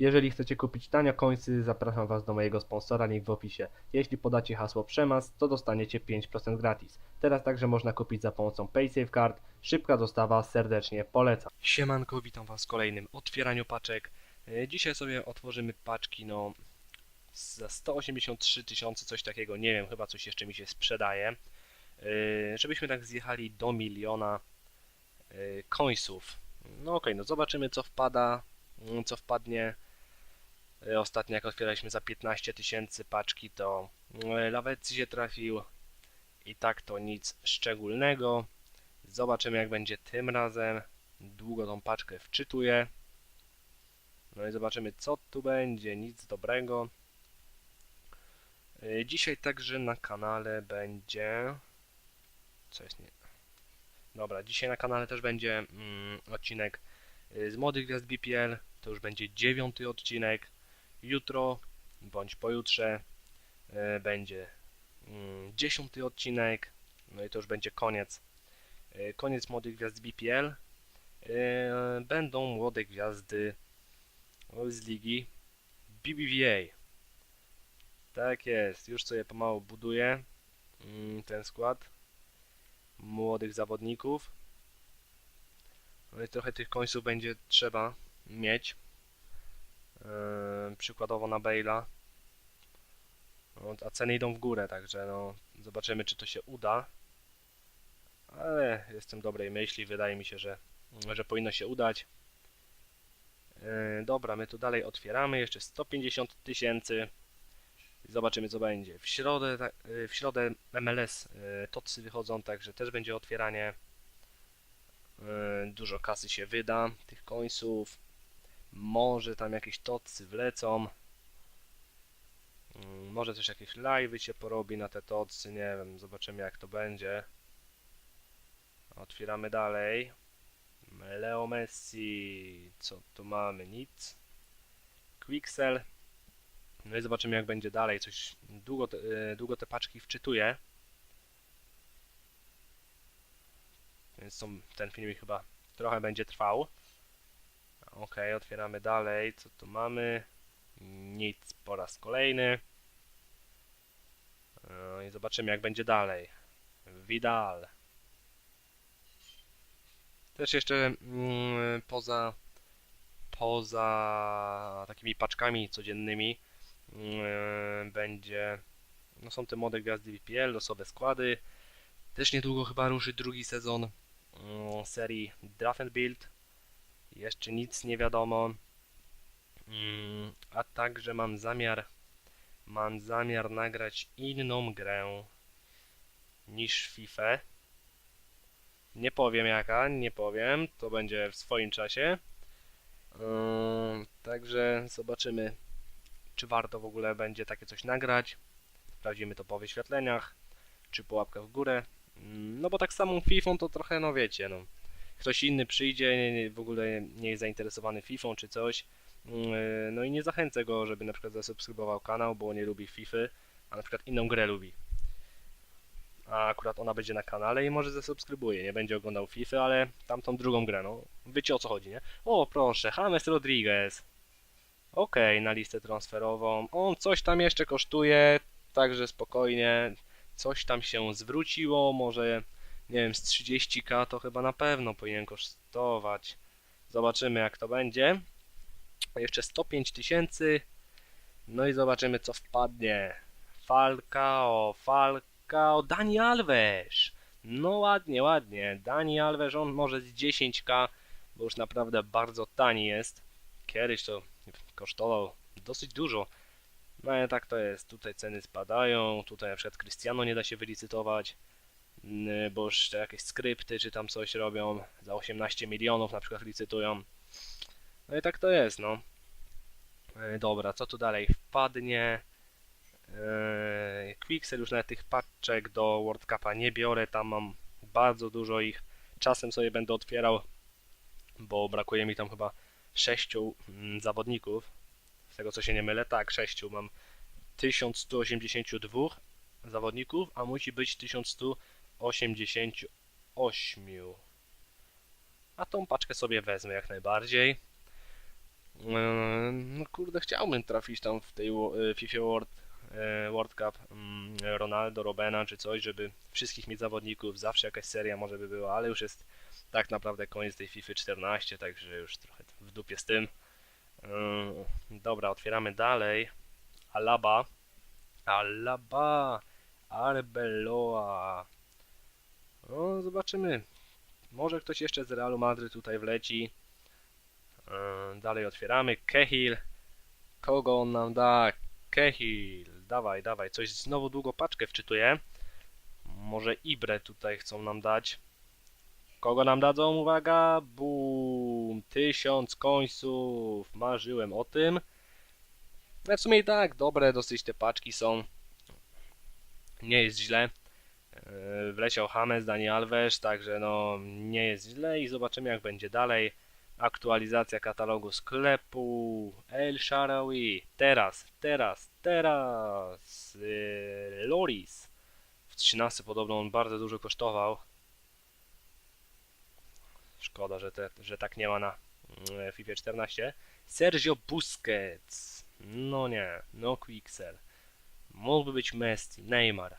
Jeżeli chcecie kupić tanio końcy, zapraszam Was do mojego sponsora, link w opisie. Jeśli podacie hasło PRZEMAS, to dostaniecie 5% gratis. Teraz także można kupić za pomocą PaySafeCard. Szybka dostawa, serdecznie polecam. Siemanko, witam Was w kolejnym otwieraniu paczek. E, Dzisiaj sobie otworzymy paczki, no za 183 tysiące, coś takiego, nie wiem, chyba coś jeszcze mi się sprzedaje. E, Żebyśmy tak zjechali do miliona e, końców. No okej, no zobaczymy co wpada, mm, co wpadnie. E, Ostatnio jak otwieraliśmy za 15 tysięcy paczki, to Lawecji się trafił i tak to nic szczególnego. Zobaczymy jak będzie tym razem. Długo tą paczkę wczytuję. No i zobaczymy co tu będzie, nic dobrego. E, Dzisiaj także na kanale będzie... Co jest nie... Dobra, dzisiaj na kanale też będzie mm, odcinek y, z Młodych Gwiazd BPL. To już będzie dziewiąty odcinek. Jutro bądź pojutrze y, będzie mm, dziesiąty odcinek. No i to już będzie koniec. Y, Koniec Młodych Gwiazd BPL. Y, Będą młode gwiazdy z ligi BBVA. Tak jest, już sobie pomału buduję mm, ten skład młodych zawodników. No i trochę tych końców będzie trzeba mieć. Yy, przykładowo na Bale'a. No, a ceny idą w górę, także no, zobaczymy czy to się uda. Ale jestem dobrej myśli, wydaje mi się, że, że powinno się udać. Yy, dobra, my tu dalej otwieramy, jeszcze 150 tysięcy. Zobaczymy co będzie. W środę, ta- y, w środę MLS tocy wychodzą, także też będzie otwieranie. Dużo kasy się wyda, tych końców. Może tam jakieś tocy wlecą. Mm, Może też jakieś live'y się porobi na te tocy, nie wiem, zobaczymy jak to będzie. Otwieramy dalej. Leo Messi, co tu mamy? Nic. Quixel. No i zobaczymy jak będzie dalej. Coś długo te, e, długo te paczki wczytuję. Więc są, ten filmik chyba trochę będzie trwał. Ok, otwieramy dalej. Co tu mamy? Nic po raz kolejny. No i zobaczymy jak będzie dalej. Vidal. Też jeszcze mm, poza poza takimi paczkami codziennymi Yy, będzie. No są te młode gwiazdy VPL, losowe składy. Też niedługo chyba ruszy drugi sezon yy, serii Draft and Build. Jeszcze nic nie wiadomo. Yy, A także mam zamiar mam zamiar nagrać inną grę niż FIFA. Nie powiem jaka, nie powiem, to będzie w swoim czasie. Yy, Także zobaczymy czy warto w ogóle będzie takie coś nagrać. Sprawdzimy to po wyświetleniach, czy po w górę. Mm, No bo tak samą FIFA to trochę, no wiecie, no. Ktoś inny przyjdzie, w ogóle nie jest zainteresowany FIFA czy coś. mm, No i nie zachęcę go, żeby na przykład zasubskrybował kanał, bo nie lubi FIFA, a na przykład inną grę lubi. A akurat ona będzie na kanale i może zasubskrybuje. Nie będzie oglądał FIFA, ale tamtą drugą grę, no. Wiecie o co chodzi, nie? O, proszę, James Rodriguez. Okej, na listę transferową. On coś tam jeszcze kosztuje, także spokojnie. Coś tam się zwróciło, może nie wiem, z 30k to chyba na pewno powinien kosztować. Zobaczymy jak to będzie. Jeszcze 105 tysięcy. No i zobaczymy co wpadnie. Falcao, Falcao, Dani Alves. No ładnie, ładnie. Dani Alves, on może z 10k, bo już naprawdę bardzo tani jest. Kiedyś to kosztował dosyć dużo. No ale tak to jest. Tutaj ceny spadają, tutaj na przykład Cristiano nie da się wylicytować, bo już jakieś skrypty czy tam coś robią, za 18 milionów na przykład licytują. No i tak to jest, no. E, Dobra, co tu dalej wpadnie? Eee, Quixel już nawet tych paczek do World Cupa nie biorę, tam mam bardzo dużo ich. Czasem sobie będę otwierał, bo brakuje mi tam chyba sześciu mm, zawodników. Z tego co się nie mylę, tak, sześciu. Mam 1182 zawodników, a musi być 1188. A tą paczkę sobie wezmę jak najbardziej. Yy, No kurde, chciałbym trafić tam w tej y, FIFA World, e, World Cup mm, Ronaldo, Robena czy coś, żeby wszystkich mieć zawodników, zawsze jakaś seria może by była, ale już jest tak naprawdę koniec tej FIFA 14, także już trochę w dupie z tym. Ym, Dobra, otwieramy dalej. Alaba. Alaba. Arbeloa. No, zobaczymy. Może ktoś jeszcze z Realu Madryt tutaj wleci. Ym, Dalej otwieramy. Kehil. Kogo on nam da? Kehil. Dawaj, dawaj. Coś znowu długo paczkę wczytuję. Może Ibre tutaj chcą nam dać. Kogo nam dadzą? Uwaga! Bum! Tysiąc końców! Marzyłem o tym. No w sumie i tak, dobre dosyć te paczki są. Nie jest źle. Yy, Wleciał James, Dani Alves, także no nie jest źle i zobaczymy jak będzie dalej. Aktualizacja katalogu sklepu. El Sharawi. Teraz, teraz, teraz. Yy, Loris. W 13 podobno on bardzo dużo kosztował. Szkoda, że, te, że tak nie ma na mm, FIFA 14. Sergio Busquets. No nie, no Quicksell. Mógłby być Messi, Neymar.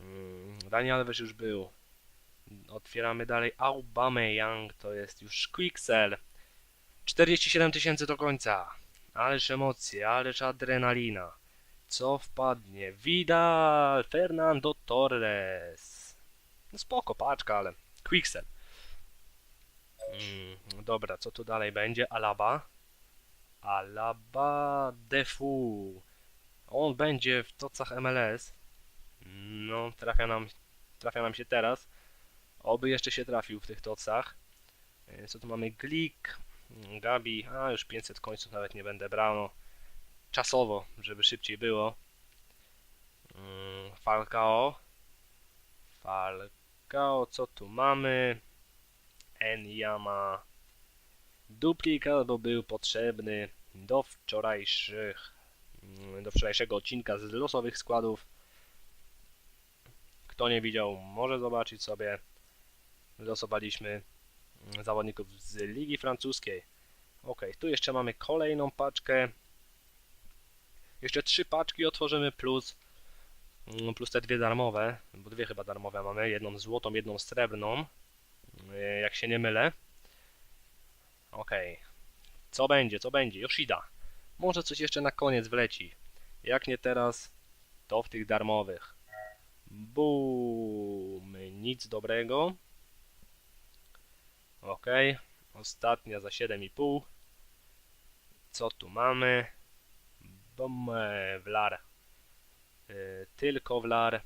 Mm, Dani Alves już był. Otwieramy dalej. Aubameyang to jest już Quicksell. 47 tysięcy do końca. Ależ emocje, ależ adrenalina. Co wpadnie? Vidal, Fernando Torres. No spoko, paczka, ale Quicksell. Mm, dobra, co tu dalej będzie? Alaba. Alaba Defu. On będzie w tocach MLS. No, trafia nam, trafia nam się teraz. Oby jeszcze się trafił w tych tocach. E, Co tu mamy? Glik, Gabi. A, już 500 końców nawet nie będę brał. No, czasowo, żeby szybciej było. Mm, Falcao. Falcao, co tu mamy? Enyama. Duplikat, bo był potrzebny do wczorajszych mm, do wczorajszego odcinka z losowych składów. Kto nie widział, może zobaczyć sobie. Losowaliśmy zawodników z Ligi Francuskiej. Ok, tu jeszcze mamy kolejną paczkę. Jeszcze trzy paczki otworzymy plus mm, plus te dwie darmowe, bo dwie chyba darmowe mamy, jedną złotą, jedną srebrną, y, jak się nie mylę. Okej. Co będzie, co będzie? Yoshida. Może coś jeszcze na koniec wleci. Jak nie teraz, to w tych darmowych. Bum. Nic dobrego. Ok. Ostatnia za 7,5. Co tu mamy? Bum. Wlar. Y, Tylko wlar.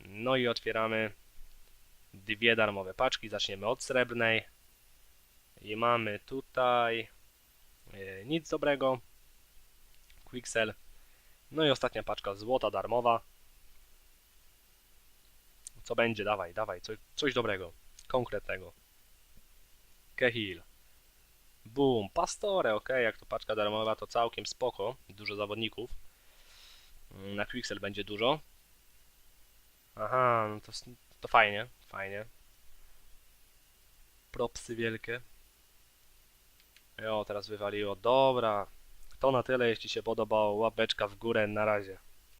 No i otwieramy dwie darmowe paczki. Zaczniemy od srebrnej. I mamy tutaj e, nic dobrego. Quicksell. No i ostatnia paczka złota darmowa. Co będzie? Dawaj, dawaj, coś, coś dobrego, konkretnego. Kehil. Boom, Pastore, ok, jak to paczka darmowa to całkiem spoko, dużo zawodników. Mm, Na Quicksell będzie dużo. Aha, no to, to fajnie, fajnie. Propsy wielkie. Jo, teraz wywaliło. Dobra. To na tyle. Jeśli się podobało, łapeczka w górę. Na razie.